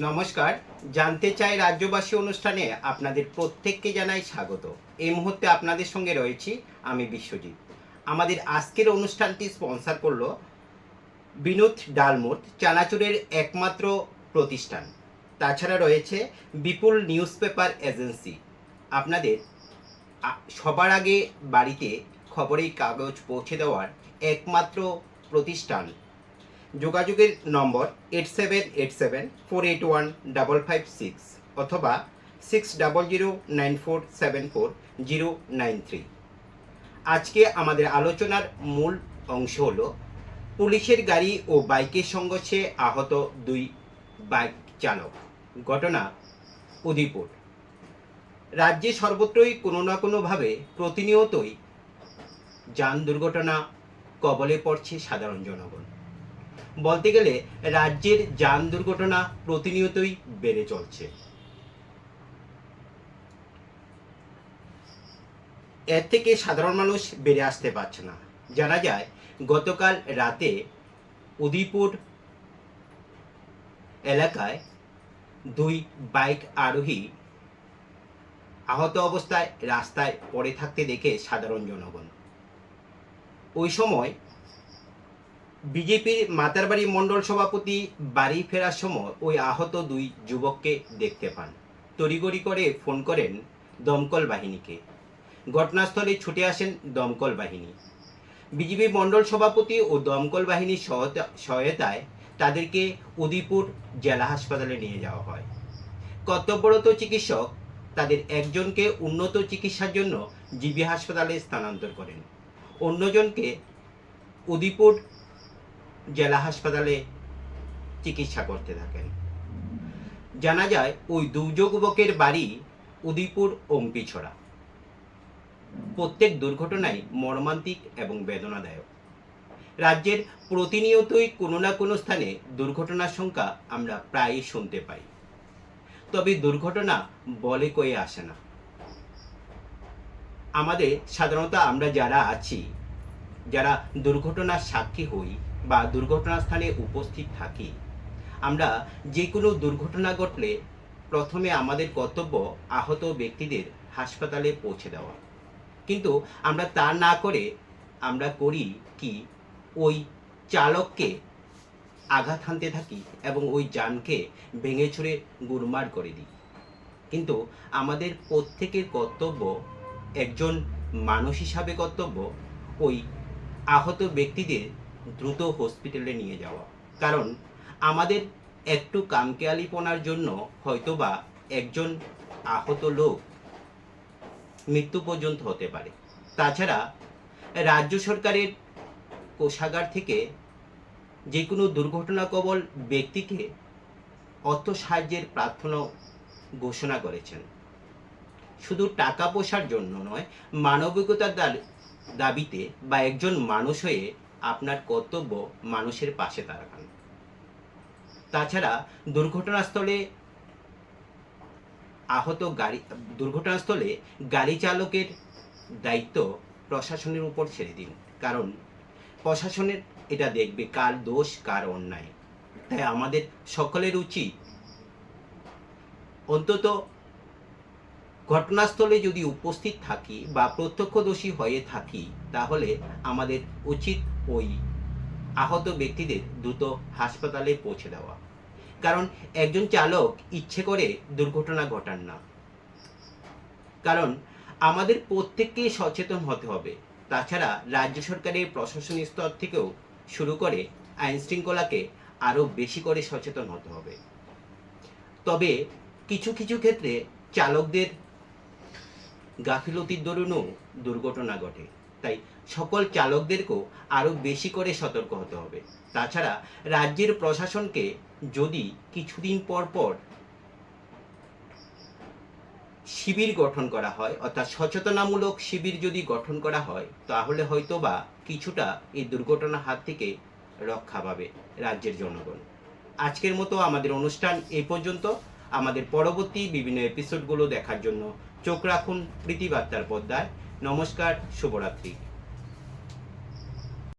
নমস্কার, জানতে চাই রাজ্যবাসী অনুষ্ঠানে আপনাদের প্রত্যেককে জানাই স্বাগত। এই মুহূর্তে আপনাদের সঙ্গে রয়েছি আমি বিশ্বজিৎ। আমাদের আজকের অনুষ্ঠানটি স্পন্সর করল বিনোদ ডালমোট চানাচুরের একমাত্র প্রতিষ্ঠান। তাছাড়া রয়েছে বিপুল নিউজ পেপার এজেন্সি। আপনাদের সবার আগে বাড়িতে খবরের কাগজ পৌঁছে দেওয়ার একমাত্র প্রতিষ্ঠান যোগাযোগের নম্বর eight seven eight seven four eight one double five six অথবা six double zero nine four seven four zero nine three আজকে আমাদের আলোচনার মূল অংশ হলো, পুলিশের গাড়ি ও বাইকের সংঘর্ষে আহত দুই বাইক চালক। ঘটনা উদয়পুর রাজ্যে সর্বত্রই কোনো না কোনোভাবে প্রতিনিয়তই যান দুর্ঘটনা কবলে পড়ছে সাধারণ জনগণ। বলতে গেলে রাজ্যের যান দুর্ঘটনা প্রতিনিয়তই বেড়ে চলছে। এর থেকে সাধারণ মানুষ বেড়ে আসতে পারছে না। জানা যায়, গতকাল রাতে উদিপুর এলাকায় দুই বাইক আরোহী আহত অবস্থায় রাস্তায় পড়ে থাকতে দেখে সাধারণ জনগণ। ওই সময় বিজেপির মাতারবাড়ি মণ্ডল সভাপতি বাড়ি ফেরার সময় ওই আহত দুই যুবককে দেখতে পান। তড়িগড়ি করে ফোন করেন দমকল বাহিনীকে। ঘটনাস্থলে ছুটে আসেন দমকল বাহিনী। বিজেপি মণ্ডল সভাপতি ও দমকল বাহিনীর সহায়তা, সহায়তায় তাদেরকে উদিপুর জেলা হাসপাতালে নিয়ে যাওয়া হয়। কর্তব্যরত চিকিৎসক তাদের একজনকে উন্নত চিকিৎসার জন্য জিবি হাসপাতালে স্থানান্তর করেন। অন্যজনকে উদয়পুর জেলা হাসপাতালে চিকিৎসা করতে থাকেন। জানা যায়, ওই দুর্যোগ যুবকের বাড়ি উদয়পুর অম্পিছড়া প্রত্যেক দুর্ঘটনাই মর্মান্তিক এবং বেদনাদায়ক। রাজ্যের প্রতিনিয়তই কোনো না কোনো স্থানে দুর্ঘটনার সংখ্যা আমরা প্রায়ই শুনতে পাই। তবে দুর্ঘটনা বলে কয়ে আসে না। আমাদের সাধারণত আমরা যারা আছি, যারা দুর্ঘটনার সাক্ষী হই বা দুর্ঘটনা স্থানে উপস্থিত থাকি। আমরা যে কোনো দুর্ঘটনা ঘটলে প্রথমে আমাদের কর্তব্য আহত ব্যক্তিদের হাসপাতালে পৌঁছে দেওয়া। কিন্তু আমরা তা না করে আমরা করি কি? ওই চালককে আঘাত হানতে থাকি এবং ওই যানকে ভেঙে ছুঁড়ে গুরমার করে দিই। কিন্তু আমাদের প্রত্যেকের কর্তব্য একজন মানুষ হিসাবে কর্তব্য ওই আহত ব্যক্তিদের দ্রুত হসপিটালে নিয়ে যাওয়া। কারণ, আমাদের একটু কামকেয়ালিপনার জন্য হয়তোবা একজন আহত লোক মৃত্যু পর্যন্ত হতে পারে। তাছাড়া, রাজ্য সরকারের কোষাগার থেকে যে কোনো দুর্ঘটনা কবল ব্যক্তিকে অর্থ সাহায্যের প্রার্থনা ঘোষণা করেছেন। শুধু টাকা পয়সার জন্য নয়, মানবিকতার দাবিতে বা একজন মানুষ হয়ে আপনার কর্তব্য মানুষের পাশে দাঁড়ান। তাছাড়া দুর্ঘটনাস্থলে আহত গাড়ি, দুর্ঘটনাস্থলে গাড়ি চালকের দায়িত্ব প্রশাসনের উপর ছেড়ে দিন। কারণ প্রশাসনের এটা দেখবে, কার দোষ, কার অন্যায়। তাই আমাদের সকলের উচিত অন্তত ঘটনাস্থলে যদি উপস্থিত থাকি বা প্রত্যক্ষদর্শী হয়ে থাকি, তাহলে আমাদের উচিত ওই আহত ব্যক্তিদের দ্রুত হাসপাতালে পৌঁছে দেওয়া। কারণ একজন চালক ইচ্ছে করে দুর্ঘটনা ঘটান না। কারণ আমাদের প্রত্যেককেই সচেতন হতে হবে। তাছাড়া রাজ্য সরকারের প্রশাসনিক স্তর থেকেও শুরু করে আইন শৃঙ্খলাকে আরও বেশি করে সচেতন হতে হবে। তবে কিছু কিছু ক্ষেত্রে চালকদের গাফিলতির দরুনও দুর্ঘটনা ঘটে। তাই সকল চালকদেরকেও আরও বেশি করে সতর্ক হতে হবে। তাছাড়া রাজ্যের প্রশাসনকে যদি কিছুদিন পর পর শিবির গঠন করা হয়, অর্থাৎ সচেতনামূলক শিবির যদি গঠন করা হয়, তাহলে হয়তো বা কিছুটা এই দুর্ঘটনার হাত থেকে রক্ষা পাবে রাজ্যের জনগণ। আজকের মতো আমাদের অনুষ্ঠান এই পর্যন্ত। আমাদের পরবর্তী বিভিন্ন এপিসোডগুলো দেখার জন্য চোখ রাখুন প্রীতিবার্তার পর্দায়। নমস্কার শুভরাত্রি।